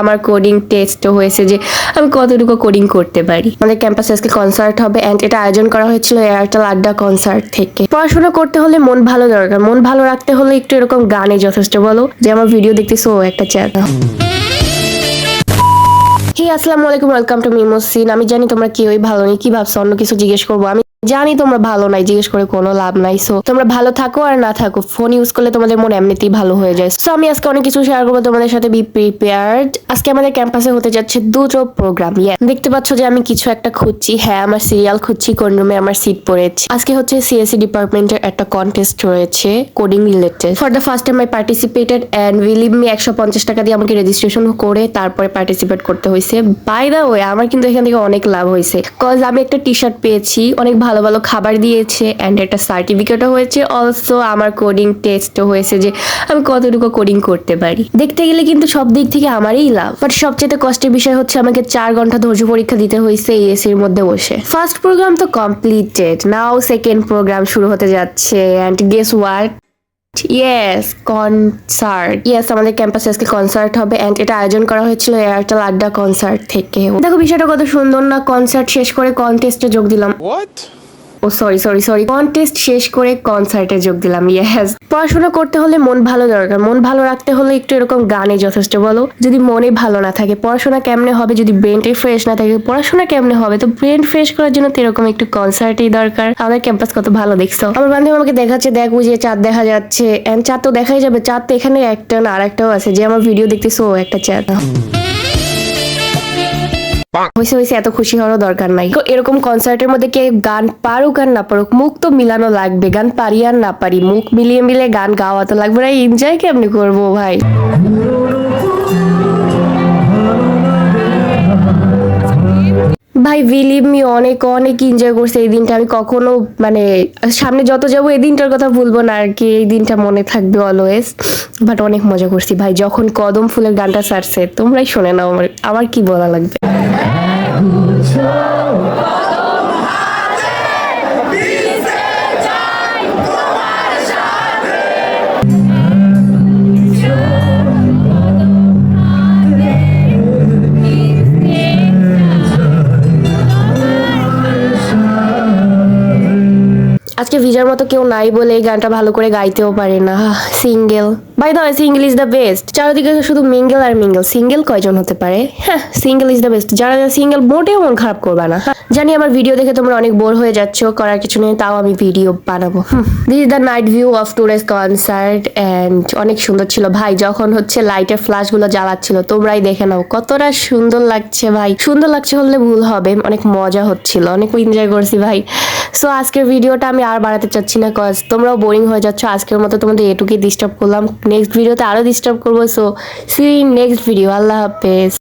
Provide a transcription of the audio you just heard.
আমার coding test হয়েছে যে আমি কতটুকু কোডিং করতে পারি। আমাদের ক্যাম্পাসে আজকে কনসার্ট হবে অ্যান্ড এটা আয়োজন করা হয়েছিল এয়ারটেল আড্ডা কনসার্ট থেকে। পড়াশোনা করতে হলে মন ভালো দরকার। মন ভালো রাখতে হলে একটু এরকম গানে যথেষ্ট বলো যে আমার ভিডিও দেখতেছো একটা চ্যানেল হে আসসালামু আলাইকুম ওয়েলকাম টু মিমোসিন আমি জানি তোমরা কেউই ভালো নেই, কি ভাবছ? অন্য কিছু জিজ্ঞেস করব। আমি জানি তোমরা ভালো নাই, জিজ্ঞেস করে কোনো লাভ নাই। সো তোমরা ভালো থাকো আর না থাকো ফোন ইউজ করলে তোমাদের মন এমনিতেই ভালো হয়ে যায়। সো আমি আজকে অনেক কিছু শেয়ার করব তোমাদের সাথে বি প্রিপেয়ার্ড আজকে আমাদের ক্যাম্পাসে হতে যাচ্ছে দুটো প্রোগ্রাম ইয়ে দেখতে পাচ্ছ যে আমি কিছু একটা খুঁজছি। হ্যাঁ আমার সিরিয়াল খুঁজছি, কোন রুমে আমার সিট পড়েছে। আজকে হচ্ছে সিএসসি ডিপার্টমেন্টের একটা কন্টেস্ট রয়েছে coding related for the first time I participated and উইলিভ me একশো পঞ্চাশ টাকা দিয়ে আমাকে রেজিস্ট্রেশন করে তারপরে পার্টিসিপেট করতে হয়েছে। বাই দা ওয়ে আমার কিন্তু এখান থেকে অনেক লাভ হয়েছে। কজ আমি একটা টি শার্ট পেয়েছি, অনেক ভালো ভালো ভালো খাবার দিয়েছে অ্যান্ড একটা সার্টিফিকেটও হয়েছে। অলসো আমার কোডিং টেস্টও হয়েছে যে আমি কতটুকু কোডিং করতে পারি। দেখতে গেলে কিন্তু সব দিক থেকে আমারই লাভ। বাট সবচেয়ে কষ্টের বিষয় হচ্ছে আমাকে চার ঘণ্টা ধৈর্য পরীক্ষা দিতে হয়েছে এসির মধ্যে বসে। ফার্স্ট প্রোগ্রাম তো কমপ্লিটেড নাও সেকেন্ড প্রোগ্রাম শুরু হতে যাচ্ছে। And guess what yes concert yes আমাদের ক্যাম্পাসে আজকে কনসার্ট হবে। অ্যান্ড এটা আয়োজন করা হয়েছিল এয়ারটেল আড্ডা কনসার্ট থেকে। দেখো, বিষয়টা কত সুন্দর না কনসার্ট শেষ করে কন্টেস্টে যোগ দিলাম? ও সরি সরি সরি কন্টেস্ট শেষ করে কনসার্টে যোগ দিলাম ইয়েস পড়াশোনা করতে হলে মন ভালো দরকার। মন ভালো রাখতে হলে একটু এরকম গানে যথেষ্ট বলো। যদি মনে ভালো না থাকে, পড়াশোনা কেমনে হবে? যদি ব্রেনটাই ফ্রেশ না থাকে, পড়াশোনা কেমনে হবে? তো ব্রেন ফ্রেশ করার জন্য তো এরকম একটু কনসার্টই দরকার। আমাদের ক্যাম্পাস কত ভালো, দেখছ? আমার বান্ধবী আমাকে দেখাচ্ছে, দেখ বুঝিয়ে চাঁদ দেখা যাচ্ছে। এন্ড চাঁদ তো দেখাই যাবে। চাঁদ তো এখানে একটা না আর একটাও আছে। যে আমার ভিডিও দেখতেছো একটা চাঁদ। হয়েছে হয়েছে এত খুশি হওয়ারও দরকার নাই। এরকম কনসার্টের মধ্যে কে গান পারুক আর না পারুক, মুখ তো মিলানো লাগবে, গান পারি আর না পারি, মুখ মিলিয়ে মিলে গান গাওয়া তো লাগবে না এনজয় কেমনি করব ভাই? ভাই বিলিভ মি অনেক অনেক এনজয় করছে এই দিনটা, আমি কখনো মানে সামনে যত যাব এই দিনটার কথা ভুলবো না, আর কি, এই দিনটা মনে থাকবে অলওয়েজ বাট অনেক মজা করছি ভাই, যখন কদম ফুলের গানটা ছাড়ছে তোমরাই শোনে নাও আমার আমার কি বলা লাগবে? 爱不透 আজকে ভিজার মতো কেউ নাই বলে এই গানটা ভালো করে গাইতেও পারে না। Single. By the single is the best চারিদিকে শুধু মিঙ্গেল আর মিঙ্গেল সিঙ্গেল কয়জন হতে পারে? হ্যাঁ সিঙ্গেল ইজ দ্য বেস্ট যারা সিঙ্গেল মোটেও মন খারাপ করবে না। হ্যাঁ, জানি আমার ভিডিও দেখে তোমরা অনেক বোর হয়ে যাচ্ছ করার কিছু নেই তাও আমি ভিডিও বানাবো। This is the night view of today's concert and অনেক সুন্দর ছিল। ভাই যখন হচ্ছে লাইটের ফ্ল্যাশগুলো জ্বালাচ্ছিল তোমরাই দেখে নাও। কতটা সুন্দর লাগছে ভাই। সুন্দর লাগছে হলে ভুল হবে অনেক মজা হচ্ছিল অনেক এনজয় করছি ভাই। সো আজকের ভিডিওটা আমি আর বাড়াতে চাচ্ছি না কজ তোমরাও বোরিং হয়ে যাচ্ছ। আজকের মতো তোমাদের এটুকুই ডিস্টার্ব করলাম। নেক্সট ভিডিওতে আরও ডিস্টার্ব করব। So see next video Allah হাফেজ।